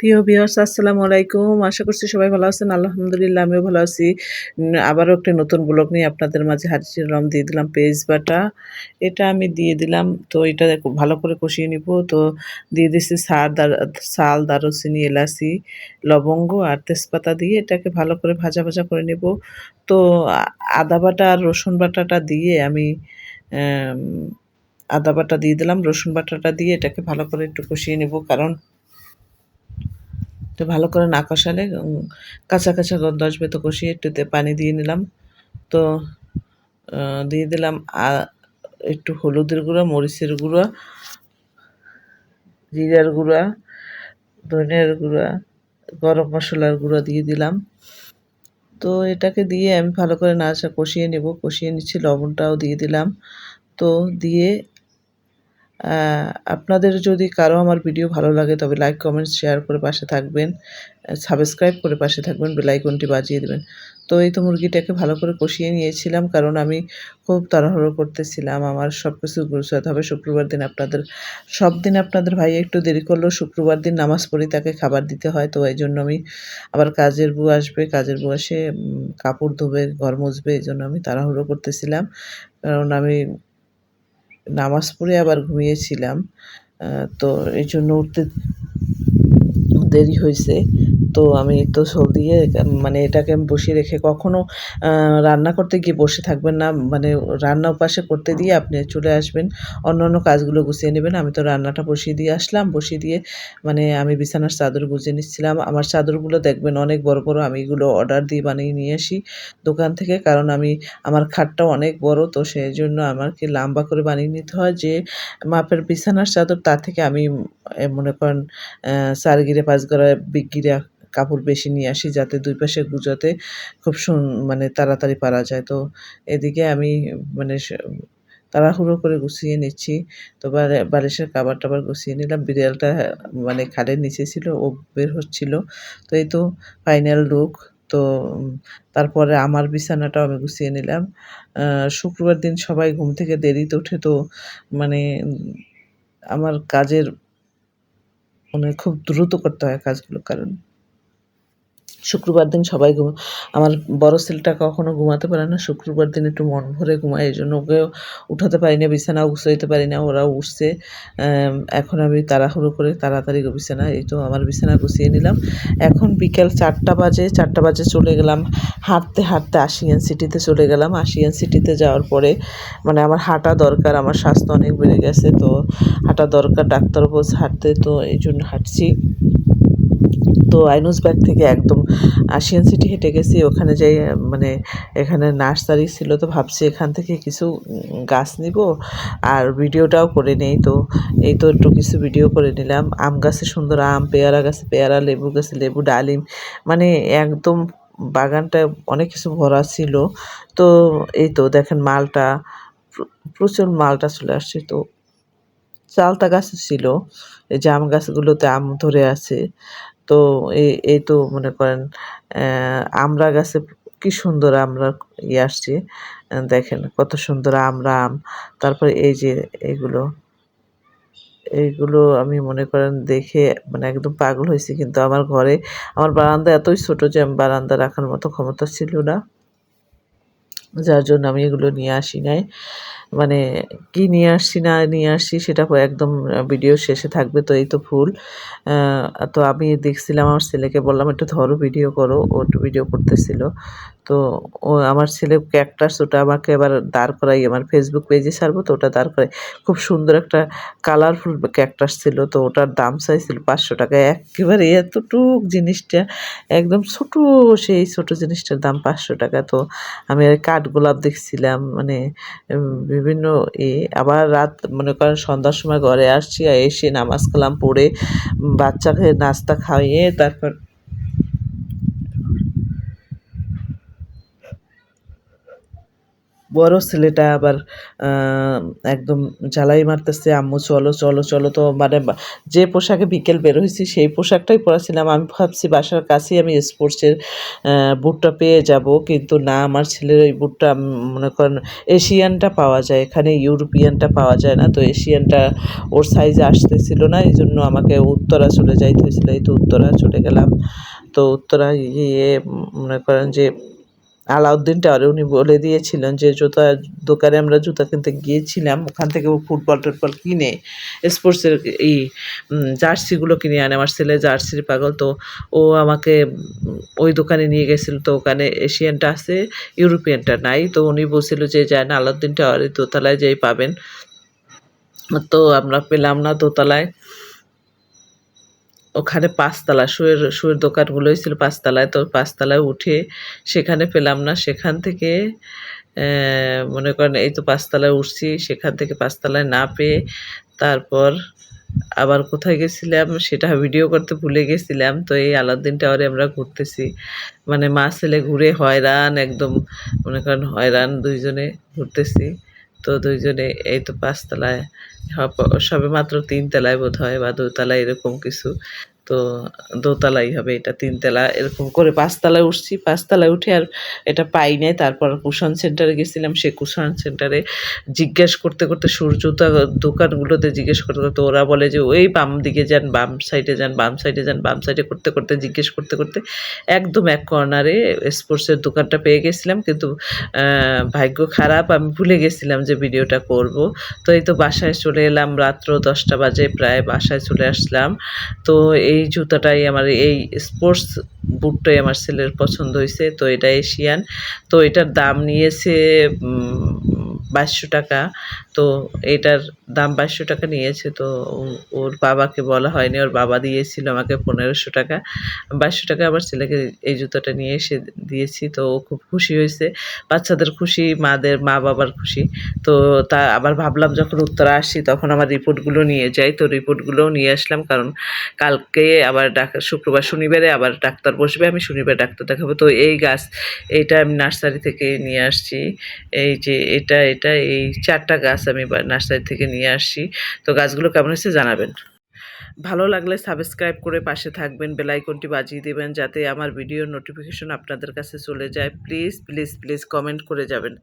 প্রিয় ভিউয়ার্স, আসসালামু আলাইকুম। আশা করছি সবাই ভালো আছেন। আলহামদুলিল্লাহ, আমিও ভালো আছি। আবারও একটা নতুন ব্লগ নিয়ে আপনাদের মাঝে হাজির হলাম। দিয়ে দিলাম পেজ বাটা। এটা আমি দিয়ে দিলাম। তো এটা ভালো করে কষিয়ে নিব। তো দিয়ে দিচ্ছি সার সাল, দারুচিনি, এলাচি, লবঙ্গ আর তেজপাতা দিয়ে এটাকে ভালো করে ভাজা ভাজা করে নেব। তো আদা বাটা আর রসুন বাটাটা দিয়ে আমি, আদা বাটা দিয়ে দিলাম। রসুন বাটাটা দিয়ে এটাকে ভালো করে একটু কষিয়ে নেব। কারণ তো ভালো করে না কষালে কাঁচা কাঁচা গন্ধ আসবে তো কষিয়ে একটুতে পানি দিয়ে নিলাম। তো দিয়ে দিলাম একটু হলুদের গুঁড়া, মরিচের গুঁড়া, জিরার গুঁড়া, ধনিয়ার গুঁড়া, গরম মশলার গুঁড়া দিয়ে দিলাম। তো এটাকে দিয়ে আমি ভালো করে নাচা কষিয়ে নেব। কষিয়ে নিচ্ছি, লবণটাও দিয়ে দিলাম। তো দিয়ে আপনাদের যদি কারও আমার ভিডিও ভালো লাগে, তবে লাইক কমেন্ট শেয়ার করে পাশে থাকবেন সাবস্ক্রাইব করে পাশে থাকবেন বেলাইকনটি বাজিয়ে দেবেন। তো এই তো মুরগিটাকে ভালো করে কষিয়ে নিয়েছিলাম, কারণ আমি খুব তাড়াহুড়ো করতেছিলাম, আমার সব কিছু গুছাতে হবে, শুক্রবার দিন আপনাদের, সব দিন আপনাদের ভাই একটু দেরি করলেও শুক্রবার দিন নামাজ পড়ি, তাকে খাবার দিতে হয়, তো এই জন্য আমি আবার কাজের বউ আসবে, কাজের বউ এসে কাপড় ধোবে, ঘর মুছবে এই জন্য আমি তাড়াহুড়ো করতেছিলাম, কারণ আমি নামাজ পড়ে আবার ঘুমিয়েছিলাম তো এই জন্য উঠতে দেরি হয়েছে। তো আমি তো সল দিয়ে মানে এটাকে বসিয়ে রেখে কখনো রান্না করতে গিয়ে বসে থাকবেন না। মানে রান্না উপাসে করতে দিয়ে আপনি চলে আসবেন, অন্য অন্য কাজগুলো গুছিয়ে নেবেন। আমি তো রান্নাটা বসিয়ে দিয়ে আসলাম, বসিয়ে দিয়ে মানে আমি বিছানার চাদর গুছিয়ে নিচ্ছিলাম। আমার চাদরগুলো দেখবেন অনেক বড় বড়, আমি এগুলো অর্ডার দিয়ে বানিয়ে নিয়ে আসি দোকান থেকে। কারণ আমি, আমার খাটটাও অনেক বড়, তো সেই জন্য আমাকে লম্বা করে বানিয়ে নিতে হয়। যে মাপের বিছানার চাদর, তা থেকে আমি মনে করেন চার গিরে পাঁচ গড়া বিগিরা কাপড় বেশি নিয়ে আসি যাতে দুই পাশে গুজোতে খুব সুন মানে তাড়াতাড়ি পারা যায়। তো এদিকে আমি মানে তাড়াহুড়ো করে গুছিয়ে নিচ্ছি। তো বালিশের কাবার টাবার গুছিয়ে নিলাম। বিড়ালটা মানে খাটের নিচে ছিল, ও বের হচ্ছিল। তো এই তো ফাইনাল লুক। তো, তারপরে আমার বিছানাটাও আমি গুছিয়ে নিলাম। শুক্রবার দিন সবাই ঘুম থেকে দেরিতে উঠে তো মানে আমার কাজের মানে খুব দ্রুত করতে হয় কাজগুলো কারণ। শুক্রবার দিন সবাই ঘুম আমার বড় ছেলেটা কখনো ঘুমাতে পারে না, শুক্রবার দিন একটু মন ভরে ঘুমায় এই জন্য ওকেও উঠাতে পারি না বিছানাও গুছাইতে পারি না ওরাও উঠছে। এখন আমি তাড়াহুড়ো করে তাড়াতাড়ি বিছানা, এই তো আমার বিছানা গুছিয়ে নিলাম। এখন বিকেল চারটা বাজে চারটা বাজে চলে গেলাম, হাঁটতে হাঁটতে আশিয়ান সিটিতে চলে গেলাম। আশিয়ান সিটিতে যাওয়ার পরে মানে আমার হাঁটা দরকার, আমার স্বাস্থ্য অনেক বেড়ে গেছে, তো হাঁটা দরকার, ডাক্তার বলছে হাঁটতে, তো এই জন্য হাঁটছি। তো আইনুস ব্যাগ থেকে একদম আশিয়ান সিটি হেঁটে গেছি, ওখানে যাই মানে এখানে নার্সারি ছিল তো ভাবছি এখান থেকে কিছু গাছ নিব আর ভিডিওটাও করে নেই তো, এই তো একটু কিছু ভিডিও করে নিলাম। আম গাছে সুন্দর আম, পেয়ারা গাছে পেয়ারা, লেবু গাছে লেবু, ডালিম মানে একদম বাগানটা অনেক কিছু ভরা ছিল। তো এই তো দেখেন মালটা, প্রচুর মালটা চলে আসছে তো চালতা গাছ ছিল, এই জাম গাছগুলোতে আম ধরে আছে। তো এই তো মনে করেন আমড়া গাছে কি সুন্দর আমরা ইয়ে আসছে। দেখেন কত সুন্দর আমড়া আম। তারপরে এই যে এগুলো এইগুলো আমি মনে করেন দেখে মানে একদম পাগল হয়েছি, কিন্তু আমার ঘরে, আমার বারান্দা এতই ছোট যে আমি বারান্দা রাখার মতো ক্ষমতা ছিল না। যার জন্য আমি এগুলো নিয়ে আসি নাই। মানে কি নিয়ে আসছি, না নিয়ে আসছি সেটা একদম ভিডিও শেষে থাকবে, তো এই তো ফুল তো আমি দেখছিলাম, আমার ছেলেকে বললাম, একটু ধরো ভিডিও করো। ও একটু ভিডিও করতেছিল। তো ও, আমার ছেলে ক্যাকটাস ওটা আমাকে এবার দাঁড় করাই, আমার ফেসবুক পেজে ছাড়বো, তো ওটা দাঁড় করাই। খুব সুন্দর একটা কালারফুল ক্যাকটাস ছিল, তো ওটার দাম চাইছিল পাঁচশো টাকা। একেবারে এতটুক জিনিসটা, একদম ছোট, সেই ছোট জিনিসটার দাম পাঁচশো টাকা। তো আমি আর কাঠগোলাপ দেখছিলাম মানে বিভিন্ন এ আবার রাত, মনে করেন সন্ধ্যার সময় ঘরে আসছি এসে নামাজ কালাম পড়ে বাচ্চাকে নাস্তা খাইয়ে তারপর বড় ছেলেটা আবার একদম জ্বালাই মারতেছে, আম্মু, চলো চলো চলো। তো মানে যে পোশাকে বিকেল বের হয়েছি, সেই পোশাকটাই পরেছিলাম। আমি ভাবছি বাসার কাছেই আমি স্পোর্টসের বুটটা পেয়ে যাব। কিন্তু না, আমার ছেলের ওই বুটটা মনে করেন এশিয়ানটা পাওয়া যায়। এখানে ইউরোপিয়ানটা পাওয়া যায় না। তো এশিয়ানটা ওর সাইজে আসতেছিল না। এই জন্য আমাকে উত্তরা চলে যাইতে হয়েছিল এই তো উত্তরা চলে গেলাম। তো উত্তরা গিয়ে মনে করেন যে আলাউদ্দিন টাওয়ারে উনি বলে দিয়েছিলেন যে, জুতা, দোকানে আমরা জুতা কিনতে গিয়েছিলাম, ওখান থেকে ফুটবল টুটবল কিনে স্পোর্টসের এই জার্সিগুলো কিনে আনে। আমার ছেলে জার্সির পাগল, তো ও আমাকে ওই দোকানে নিয়ে গেছিল। তো ওখানে এশিয়ানটা আছে, ইউরোপিয়ানটা নাই। তো উনি বলছিল যে যায় না আলাউদ্দিন টাওয়ারে দোতলায় যেই, পাবেন। তো আমরা পেলাম না দোতলায়। ওখানে পাঁচতলা, শুয়ের শুয়ের দোকানগুলোই ছিল পাঁচতলায়, তো পাঁচতলায় উঠে সেখানে পেলাম না। সেখান থেকে মনে করেন এই তো পাঁচতলায় উঠছি, সেখান থেকে পাঁচতলায় না পেয়ে তারপর আবার কোথায় গেছিলাম সেটা ভিডিও করতে ভুলে গেছিলাম। তো এই আলাউদ্দিন টাওয়ারে আমরা ঘুরতেছি। মানে মা ছেলে ঘুরে হয়রান, একদম মনে করেন হয়রান দুইজনে ঘুরতেছি। তো দুইজনে এই তো পাঁচতলায় সবে মাত্র তিনতলায় বোধ হয় বা দোতলায় এরকম কিছু। তো দোতলাই হবে, এটা তিনতলা। এরকম করে পাঁচতলায় উঠছি, পাঁচতলায় উঠে আর এটা পাই নাই। তারপর কুশন সেন্টারে গেছিলাম সেই কুশন সেন্টারে জিজ্ঞেস করতে করতে সূর্য দোকানগুলোতে জিজ্ঞেস করতে করতে ওরা বলে যে, ওই বাম দিকে যান, বাম সাইডে যান, বাম সাইডে যান, বাম সাইডে করতে করতে জিজ্ঞেস করতে করতে একদম এক কর্নারে স্পোর্টসের দোকানটা পেয়ে গেছিলাম। কিন্তু ভাগ্য খারাপ, আমি ভুলে গেছিলাম যে ভিডিওটা করব। তো এই তো বাসায় চলে এলাম, রাত্র দশটা বাজে প্রায় বাসায় চলে আসলাম। তো এই জুতাটাই আমার, এই স্পোর্টস বুটটাই আমার ছেলের পছন্দ হয়েছে তো এটা এশিয়ান তো এটার দাম নিয়েছে বাইশশো টাকা। তো এটার দাম বাইশশো টাকা নিয়েছে, তো ওর বাবাকে বলা হয়নি, ওর বাবা দিয়েছিল আমাকে পনেরোশো টাকা। বাইশশো টাকা আমার ছেলেকে এই জুতোটা নিয়ে এসে দিয়েছি, তো ও খুব খুশি হয়েছে। বাচ্চাদের খুশি, মাদের, মা বাবার খুশি। তো তা আবার ভাবলাম যখন উত্তরা আসছি তখন আমার রিপোর্টগুলো নিয়ে যাই। তো রিপোর্টগুলোও নিয়ে আসলাম, কারণ কালকে আবার ডাক্তার, শুক্রবার, শনিবারে আবার ডাক্তার বসবে, আমি শনিবার ডাক্তার দেখাবো। তো এই গাছ, এইটা আমি নার্সারি থেকে নিয়ে আসছি। এই যে এটা এটা, এই চারটা গাছ আমি নার্সারি থেকে নিয়ে আসি। তো গাছগুলো কেমন হয়েছে জানাবেন। ভালো লাগলে সাবস্ক্রাইব করে পাশে থাকবেন বেলাইকনটি বাজিয়ে দেবেন যাতে আমার ভিডিও নোটিফিকেশন আপনাদের কাছে চলে যায়। প্লিজ প্লিজ প্লিজ কমেন্ট করে যাবেন।